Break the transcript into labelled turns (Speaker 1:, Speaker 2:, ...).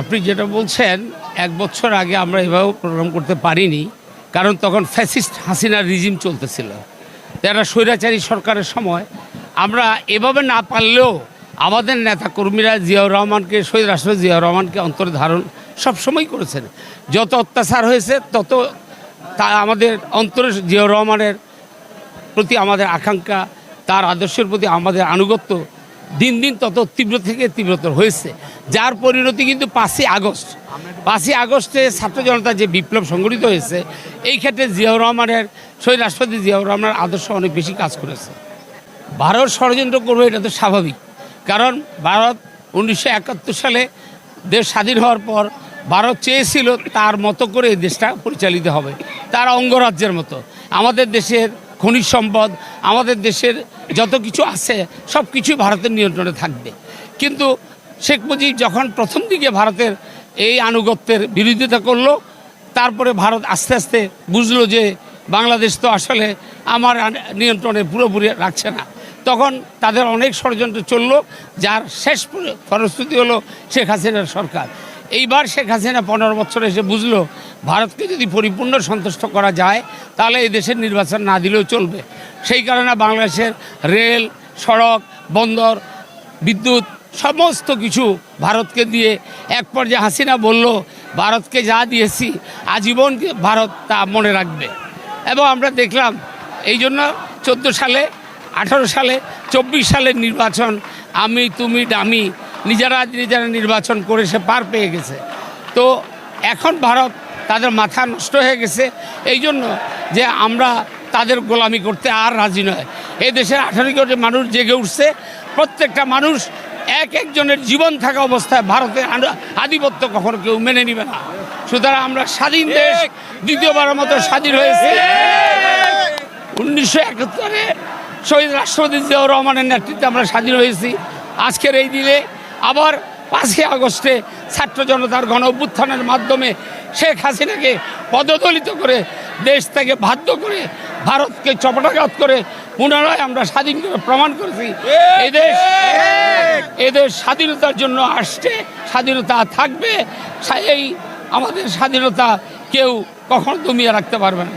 Speaker 1: আপনি যেটা বলছেন, এক বছর আগে আমরা এভাবে প্রোগ্রাম করতে পারিনি, কারণ তখন ফ্যাসিস্ট হাসিনার রিজিম চলতেছিল। যারা স্বৈরাচারী সরকারের সময়, আমরা এভাবে না পারলেও আমাদের নেতা কর্মীরা জিয়াউর রহমানকে, শহীদ রাষ্ট্র জিয়াউর রহমানকে অন্তরে ধারণ সবসময় করেছেন। যত অত্যাচার হয়েছে, তত তা আমাদের অন্তরে জিয়াউর রহমানের প্রতি আমাদের আকাঙ্ক্ষা, তার আদর্শের প্রতি আমাদের আনুগত্য দিন দিন তত তীব্র থেকে তীব্রতর হয়েছে। যার পরিণতি কিন্তু পাঁচই আগস্ট। পাঁচই আগস্টে ছাত্র জনতা যে বিপ্লব সংগঠিত হয়েছে, এই ক্ষেত্রে জিয়াউর রহমানের, শহীদ রাষ্ট্রপতি জিয়াউর রহমানের আদর্শ অনেক বেশি কাজ করেছে। ভারত ষড়যন্ত্র করবে, এটা তো স্বাভাবিক। কারণ ভারত উনিশশো একাত্তর সালে দেশ স্বাধীন হওয়ার পর ভারত চেয়েছিল তার মতো করে দেশটা পরিচালিত হবে, তার অঙ্গরাজ্যের মতো। আমাদের দেশের খনিজ সম্পদ, আমাদের দেশের যত কিছু আছে, সব কিছুই ভারতের নিয়ন্ত্রণে থাকবে। কিন্তু শেখ মুজিব যখন প্রথম দিকে ভারতের এই আনুগত্যের বিরোধিতা করল, তারপরে ভারত আস্তে আস্তে বুঝলো যে বাংলাদেশ তো আসলে আমার নিয়ন্ত্রণে পুরোপুরি রাখছে না। তখন তাদের অনেক ষড়যন্ত্র চলল, যার শেষ ফলশ্রুতি হলো শেখ হাসিনার সরকার। এইবার শেখ হাসিনা পনেরো বছর এসে বুঝলো ভারতকে যদি পরিপূর্ণ সন্তুষ্ট করা যায়, তাহলে এই দেশের নির্বাচন না দিলেও চলবে। সেই কারণে বাংলাদেশের রেল, সড়ক, বন্দর, বিদ্যুৎ সমস্ত কিছু ভারতকে দিয়ে এক পর্যায়ে হাসিনা বলল, ভারতকে যা দিয়েছি, আজীবন ভারত তা মনে রাখবে। এবং আমরা দেখলাম এই জন্য চোদ্দ সালে, আঠারো সালে, চব্বিশ সালের নির্বাচন, আমি, তুমি ডামি নিজেরা নিজেরা নির্বাচন করে সে পার পেয়ে গেছে। তো এখন ভারত তাদের মাথা নষ্ট হয়ে গেছে। এই জন্য যে আমরা তাদের গোলামি করতে আর রাজি নয়। এই দেশের আঠারো কোটি মানুষ জেগে উঠছে। প্রত্যেকটা মানুষ এক একজনের জীবন থাকা অবস্থায় ভারতের আধিপত্য কখনো কেউ মেনে নিবে না। সুতরাং আমরা স্বাধীন দেশ দ্বিতীয়বারের মতো স্বাধীন হয়েছে। উনিশশো একাত্তরে শহীদ রাষ্ট্রপতি জিয়াউর রহমানের নেতৃত্বে আমরা স্বাধীন হয়েছি। আজকের এই দিনে আবার পাঁচই আগস্টে ছাত্র জনতার গণ অভ্যুত্থানের মাধ্যমে শেখ হাসিনাকে পদদলিত করে দেশ থেকে বাধ্য করে ভারতকে চপটাঘাত করে পুনরায় আমরা স্বাধীন করে প্রমাণ করেছি। এদেশ এদের স্বাধীনতার জন্য আসছে স্বাধীনতা থাকবে এই আমাদের স্বাধীনতা কেউ কখনো দমিয়ে রাখতে পারবে না।